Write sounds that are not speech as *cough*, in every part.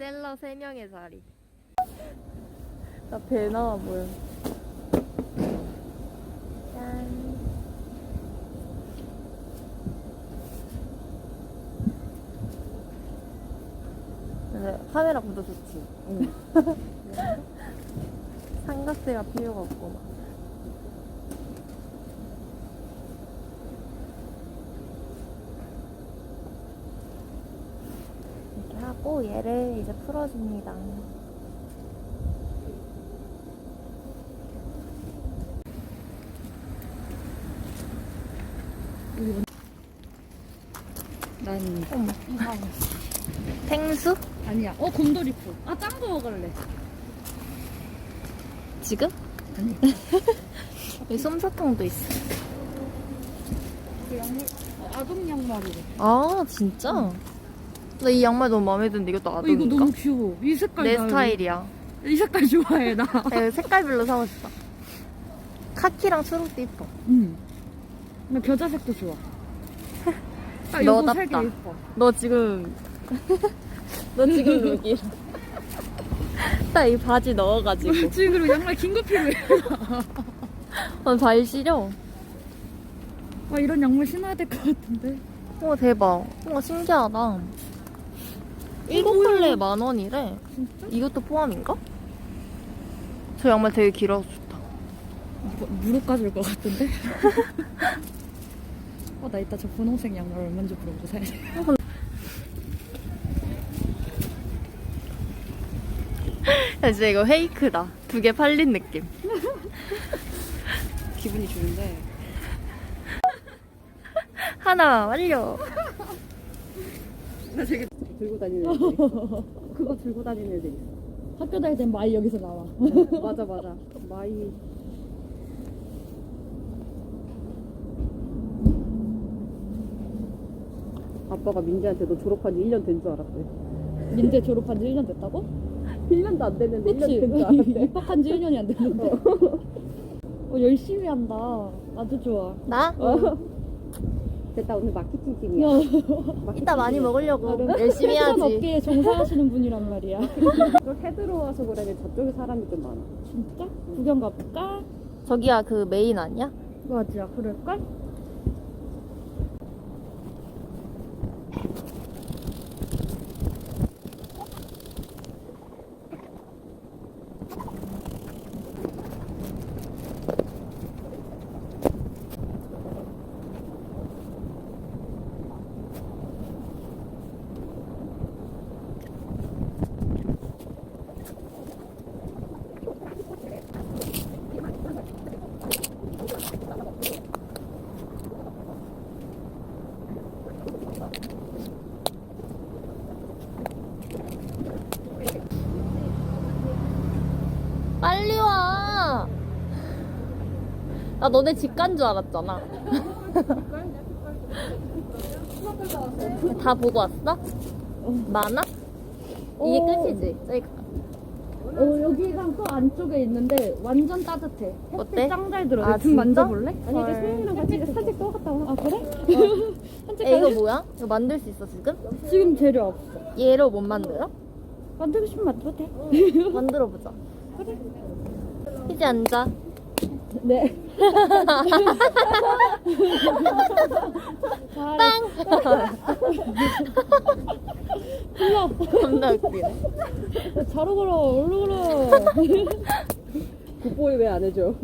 셀러 3명의 자리. 나 배 나와 보여. 짠. 근데 카메라 구도 좋지. *laughs* 삼각대가 필요가 없구만. 하고 얘를 이제 풀어줍니다. 난 어머. 탱수? 아니야. 어 곰돌이푸. 아짠 거 먹을래. 지금? 아니. *laughs* 여기 솜사탕도 있어. 그 양말 어, 아동 양말이래. 아 진짜? 나 이 양말 너무 마음에 드는데 이것도 어, 이거 아동인가? 너무 귀여워. 이 색깔 내 나- 스타일이야. 이 색깔 좋아해 나. 내가 색깔별로 사고 싶다. 카키랑 초록도 이뻐. 응. 나 겨자색도 좋아. 아, 너답다. 요거 색이 예뻐. 너 지금 너 지금 *laughs* 여기 딱 이 바지 넣어가지고 지금 그리고 양말 긴 거 필요해. *laughs* 발 시려. 아 이런 양말 신어야 될 것 같은데. 우와 대박. 우와 신기하다. 일곱? 켤레 만 원이래. 진짜? 이것도 포함인가? 저 양말 되게 길어서 좋다. 뭐, 무릎 까질 것 같은데? *laughs* 어, 나 이따 저 분홍색 양말 얼마인지 물어보고 사야 돼. 야, 진짜 이거 페이크다. 두 개 팔린 느낌. *laughs* 기분이 좋은데. 하나 완료. 나 되게 들고 다니는 애들 있어. *laughs* 그거 들고 다니는 애들 있어. 학교 다닐 땐 마이 여기서 나와. 맞아 맞아. *laughs* 마이 아빠가 민지한테 너 졸업한 지 1년 된 줄 알았대. 민재 졸업한 지 1년 됐다고? *laughs* 1년도 안 됐는데 그치? 1년 된 줄 알았대. 입학한 지 1년이 안 됐는데. 어, 열심히 한다. 아주 좋아. 나? 어. 됐다 오늘 마케팅 팀이야. 이따 많이. 먹으려고 나름 열심히 패션 해야지. 업계에 종사하시는 분이란 말이야. 저해 들어와서 그래 저쪽에 사람이 좀 많아. 진짜? 구경 가볼까? 저기야 그 메인 아니야? 맞아, 그럴걸? 빨리 와. 나 너네 집 간 줄 알았잖아. 다 보고 왔어? 많아? 이게 오. 끝이지. 저기 가. 어, 여기랑 또 안쪽에 있는데 완전 따뜻해. 어때? 햇빛 짱잘 들어. 아, 아, 등 진짜? 만져볼래? 아니 이제 헐. 수영이랑 같이 산책 또 갔다 와. 아, 그래? *laughs* 산책 야, 이거 갈래? 뭐야? 이거 만들 수 있어 지금? 지금 재료 없어. 얘로 못 만들어? 만들고 싶으면 만들어도 돼. 만들어 보자. 이제 앉아. 네. 빵! 불러. 겁나 웃기네. 자러 걸어. 얼른 걸어. 굿보이 왜 안 해줘?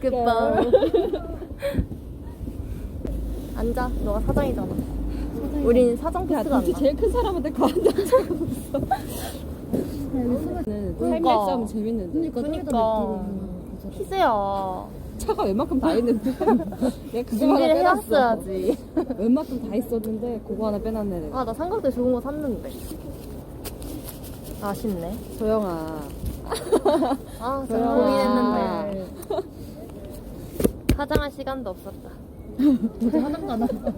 그빠. 앉아. 너가 사장이잖아. 우린 사장 야, 패스가 안 도대체 나. 제일 큰 사람한테 과한다. 그러니까. 삶의 싸움 재밌는데. 그니까. 희세야. 차가 웬만큼 다 했는데. 내가 *laughs* 그거 하나 준비를 빼놨어. 해놨어야지. *laughs* 웬만큼 다 했었는데 그거 하나 빼놨네 내가. 아, 나 삼각대 좋은 거 샀는데. 아쉽네. 조영아. *laughs* 아, 좀 조용아. 고민했는데. 화장할 시간도 없었다. 도대 하나도 안 하고.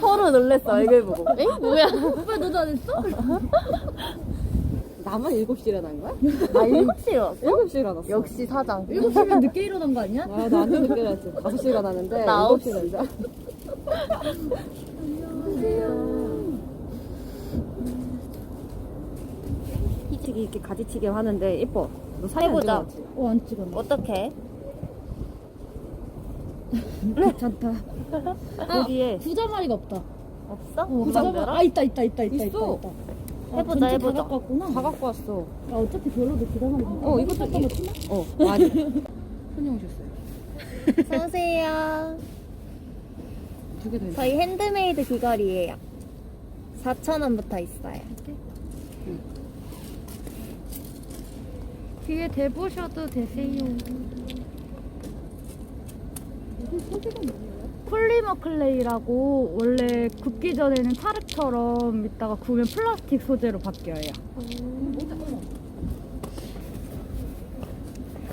서로 놀랬어, 얼굴 보고. 에? 뭐야? 오빠 너도 안 했어? 나만 7시에 일어난 거야? 나 7시에 왔어? 7시에 일어났어. 역시 사장. 7시면 늦게 일어난 거 아니야? 아, 나한테 늦게 일어났지. 5시에 일어났는데 나 7시에 일어나. 두루치기 이렇게 가지치기 하는데 예뻐. 너 사진 안 해보자. 찍어봤지? 어, 안 찍었네. 어떻게? *laughs* 괜찮다. 거기에 부자 마리가 없다. 없어? 어, 부자 부자 마리. 아, 있다, 있다, 있다, 있다. 있어. 있다, 있다. 해보자, 전체 해보자. 다 갖고 왔구나. 다 갖고 왔어. 아, 어차피 별로도 마리. 어, 이것도 잠깐만, 이- 티나? 어, 많이. *laughs* 손이 오셨어요. 쏘세요. 두 개 더 있어. 저희 핸드메이드 귀걸이에요. 4,000원부터 있어요. 뒤에 대보셔도 되세요. 폴리머 클레이라고 원래 굽기 전에는 찰흙처럼 있다가 구우면 플라스틱 소재로 바뀌어요.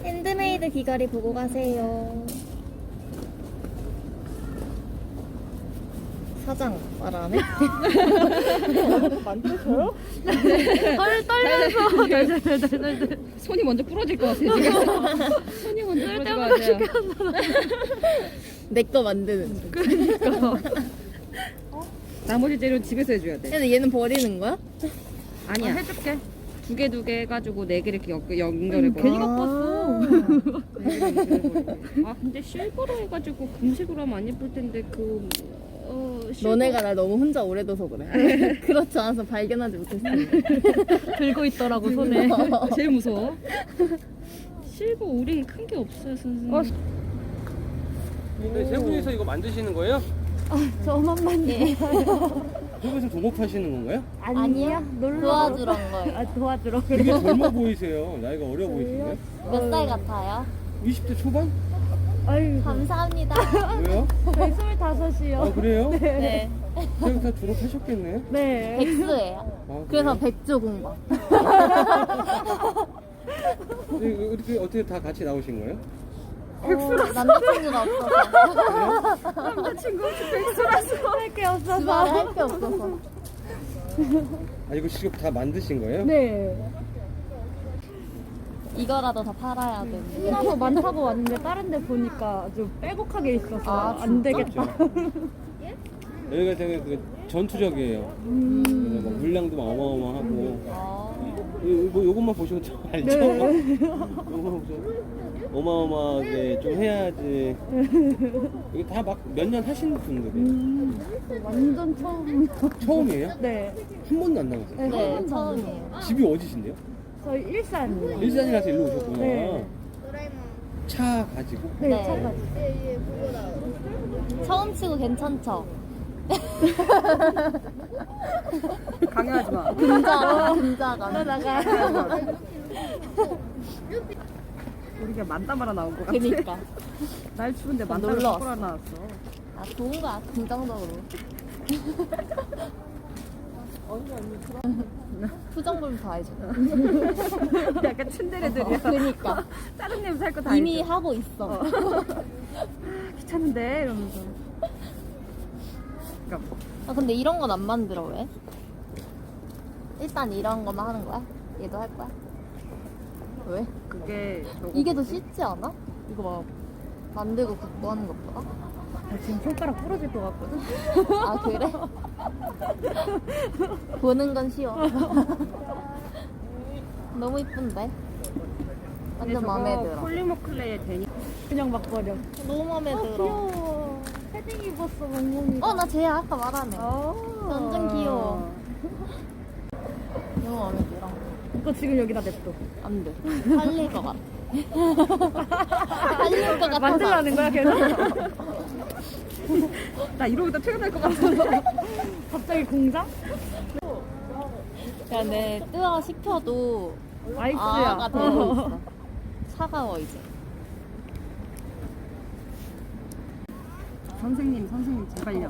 핸드메이드 귀걸이 보고 가세요. 사장 말안 해? 만들어줘요? 떨, 떨면서 덜덜덜덜덜. 손이 먼저 부러질 것 같아요. 지금. *laughs* 손이 먼저 부러질 것 같아요. 내 거 만드는. 나머지 재료 집에서 해줘야 돼. 근데 얘는 버리는 거야? 아니야. 해줄게. 두 개 두 개 해가지고 네개 이렇게 연- 연결해 버려. 괜히 갖고 왔어. 아 근데 실버로 해가지고 금색으로 하면 안 예쁠 텐데 그 어, 실버- 너네가 날 너무 혼자 오래 둬서 그래. *laughs* 그렇지 않아서 발견하지 못했어. *laughs* 들고 있더라고, 손에. *laughs* 제일 무서워. 실버 오링 큰 게 없어요 선생님. 어, 네, 세 분이서 이거 만드시는 거예요? 저만만 예. 그것은 동업하시는 건가요? 아니에요? 놀러 도와주러 온 거예요. 아, 도와주러. 되게 젊어 보이세요. 나이가 어려 보이시네. 몇살 같아요? 20대 초반? 아유, 감사합니다. 왜요? 저희 스물다섯이요. 아 그래요? 네. 그냥 다 졸업하셨겠네. 네. 백수예요. 아, 그래서? 백조 공방. 네, 이렇게 어떻게 다 같이 나오신 거예요? 어, 남자친구가 *laughs* 없어서. 남자친구 백수라서 할 게 없어서. 주말에 할게 없어서. 아 이거 직접 다 만드신 거예요? 네. 이거라도 다 팔아야 돼. 신나서 많다고 왔는데 다른 데 보니까 아주 빼곡하게 있어서 아, 안 되겠다. *laughs* 여기가 되게 그 전투적이에요. 음. 그래서 막 물량도 막 어마어마하고. 아, 이- 뭐 요것만 보시면 좀 알죠? 네. *laughs* 요것만 보시면 어마어마하게 좀 해야지. 이게 다막 몇 년 하신 분들이 음, 완전 처음. 처음이에요? 네. 한 번도 안 나갔어요? 네, 처음이에요. 집이 어디신데요? 저희 일산이요. 일산이라서 일로 오셨구나. 네. 차 가지고? 네, 네. 차까지. 처음 치고 괜찮죠? 강요하지 마. 금자가, 금자가. 나가. 우리가 만담하러 나온 것 같아. 그니까. *laughs* 날 추운데 좀 만담을 놀러 하러 나왔어. 아, 좋은 거야, 긍정적으로. 표정불 *laughs* 다 해줘. *laughs* 약간 츤데레들이야. 그니까. 다른 냄새 할거 다 이미 해줘. 하고 있어. 귀찮은데 이러면서. 그러니까 아, 근데 이런 건 안 만들어, 왜? 일단 이런 거만 하는 거야? 얘도 할 거야? 왜? 그게 저거 이게 더 쉽지 않아? 이거 막 만들고 굽고 하는 것보다? 아, 지금 손가락 부러질 것 같거든. 아, 그래? *laughs* 보는 건 쉬워. *laughs* 너무 이쁜데? 완전 마음에 들어. 폴리머 클레이에 되니 그냥 막 버려. 너무 마음에 어, 들어. 귀여워. 패딩 입었어, 멍멍이. 어, 나 쟤 아까 말하네. 어. 완전 귀여워. *laughs* 너무 마음에 들어. 이거 지금 여기다 냅둬. 안 돼. 살릴 것 같아. 살릴 것 같아서. 만들라는 거야, 계속? *laughs* 나 이러고 다 퇴근할 것 같은데. 갑자기 공장? 그냥 내 뜨아 식혀도 아이스야. 아가 되고 있어. 차가워, 이제. 선생님, 선생님 제발요.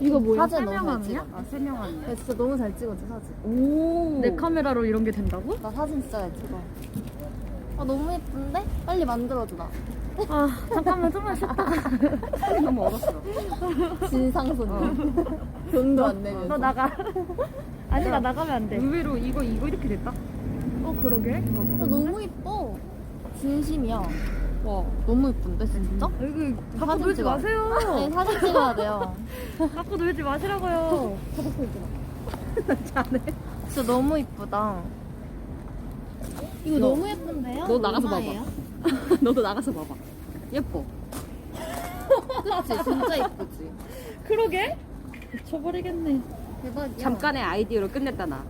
이거 뭐야? 사진 너무 잘? 찍어. 아, 세 명한. 야, 진짜 너무 잘 찍었지, 사진. 오. 내 카메라로 이런 게 된다고? 나 사진 진짜 잘 찍어. 아, 너무 예쁜데? 빨리 만들어줘, 나. 아, 잠깐만, 좀만 쉬었다. *laughs* 너무 얼었어. 진상손님. *laughs* 돈도 안 내면서. 너 나가. 아니, 나 나가면 안 돼. 의외로 이거 이거 이렇게 됐다. 어, 그러게. 야, 너무 예뻐. 진심이야. 와, 너무 예쁜데, 진짜? 여기 갖고 사진 놀지 찍어. 마세요. 네, 사진 찍어야 돼요. *laughs* 갖고 놀지 마시라고요. *laughs* 진짜 너무 이쁘다. 이거 너- 너무 예쁜데요? 너 나가서 얼마예요? *laughs* 너도 나가서 봐봐. 예뻐. 그치 진짜 이쁘지. 그러게? 미쳐버리겠네. 대박이야. 잠깐의 아이디어로 끝냈다 나.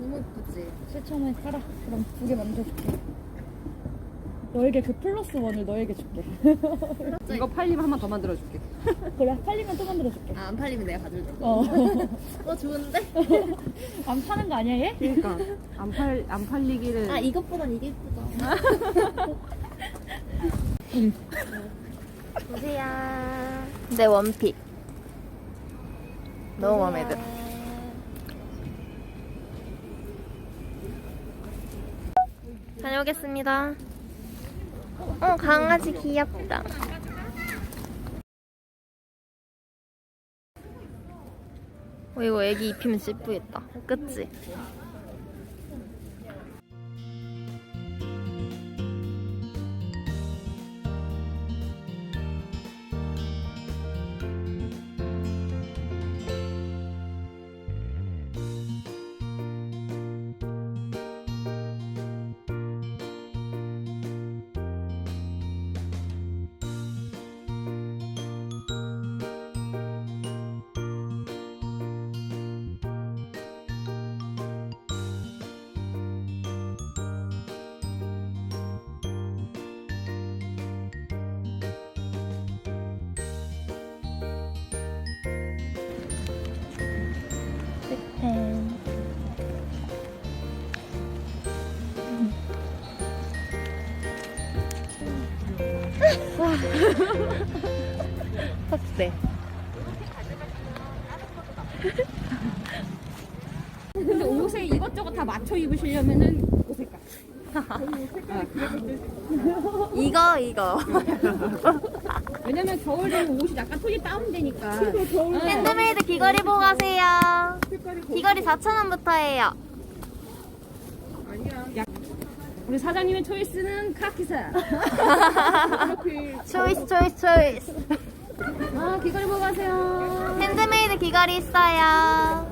너무 이쁘지. 7천원에 사라. 그럼 두 개 만들어줄게. 너에게 그 플러스 원을 너에게 줄게. *laughs* 이거 팔리면 한 번 더 만들어줄게. *laughs* 그래, 팔리면 또 만들어줄게. 아, 안 팔리면 내가 가져올게. 어. *laughs* 어 좋은데? 안 파는 거 아니야, 얘? 그러니까 안 팔 안 팔리기를. 아 이것보단 이게 이쁘다. 보세요. 내 원픽. 너무 마음에 들어. 다녀오겠습니다. 어 강아지 귀엽다. 어 이거 애기 입히면 진짜 이쁘겠다. 그치? 빡세. 근데 옷에 이것저것 다 맞춰 입으시려면은 그 색깔. 이거 이거. 왜냐면 겨울 되면 옷이 약간 톤이 다운되니까. 핸드메이드 귀걸이 보고 가세요. 귀걸이 4,000원부터예요. 우리 사장님의 초이스는 카키색. *laughs* 초이스 초이스 초이스. 아 귀걸이 보고 가세요. 핸드메이드 귀걸이 있어요.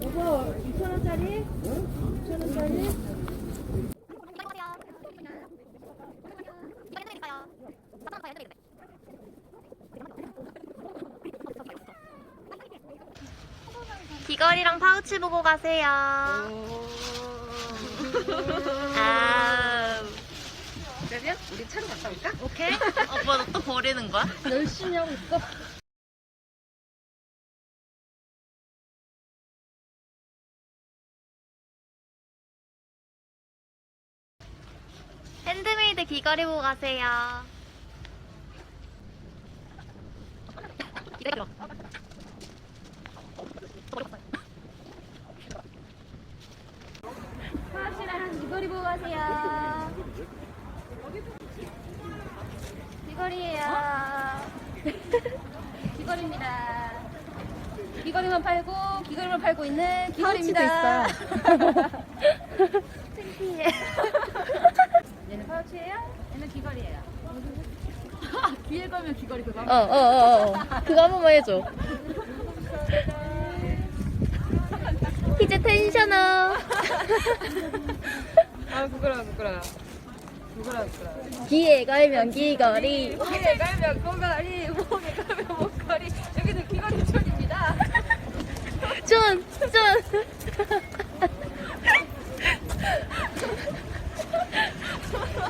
이거 2천원짜리? 2천원짜리? 귀걸이랑 파우치 보고 가세요. 아, 그러면 우리 차로 갔다 올까? 오케이. 오빠 너 또 버리는 거야? 열심히 하고 있어. 핸드메이드 귀걸이 보고 가세요. 파 귀걸이 보고 가세요. 귀걸이에요. *laughs* 귀걸이입니다. 귀걸이만 팔고 귀걸이만 팔고 있는 귀걸이입니다. 창피해. *laughs* *laughs* 얘는 파우치예요? 얘는 귀걸이에요. 귀에 걸면 귀걸이 그거. 어, 어, 어, 어. 그거 한 번만 해줘. 이제 텐션업. 아 부끄러워 부끄러워. 부끄러워 부끄러워. 귀에 걸면 귀걸이. 귀에 걸면 꼬가리, 목에 걸면 목걸이. 여기는 귀걸이 촌입니다. 쫀, 쫀.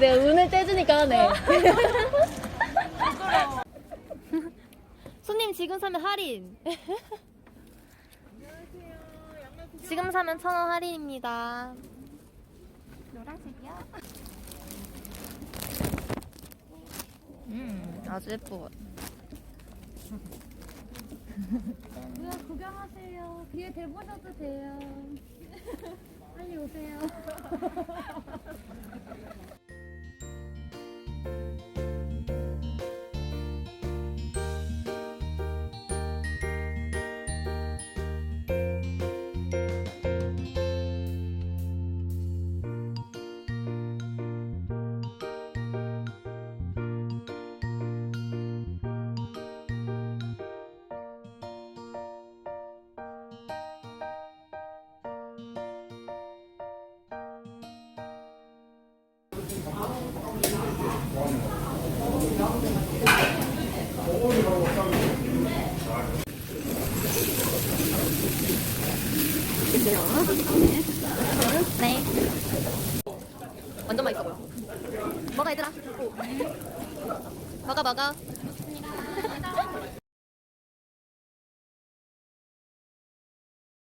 내가 운을 떼주니까 하네. *laughs* 손님 지금 사면 할인. 지금 사면 천 원 할인입니다. 노란색이야? 음, 아주 예뻐. 그냥 구경하세요. 뒤에 대보셔도 돼요. *laughs* 빨리 오세요. *laughs* 네. 완전 맛있어 보여. 먹어 얘들아. 먹어 먹어.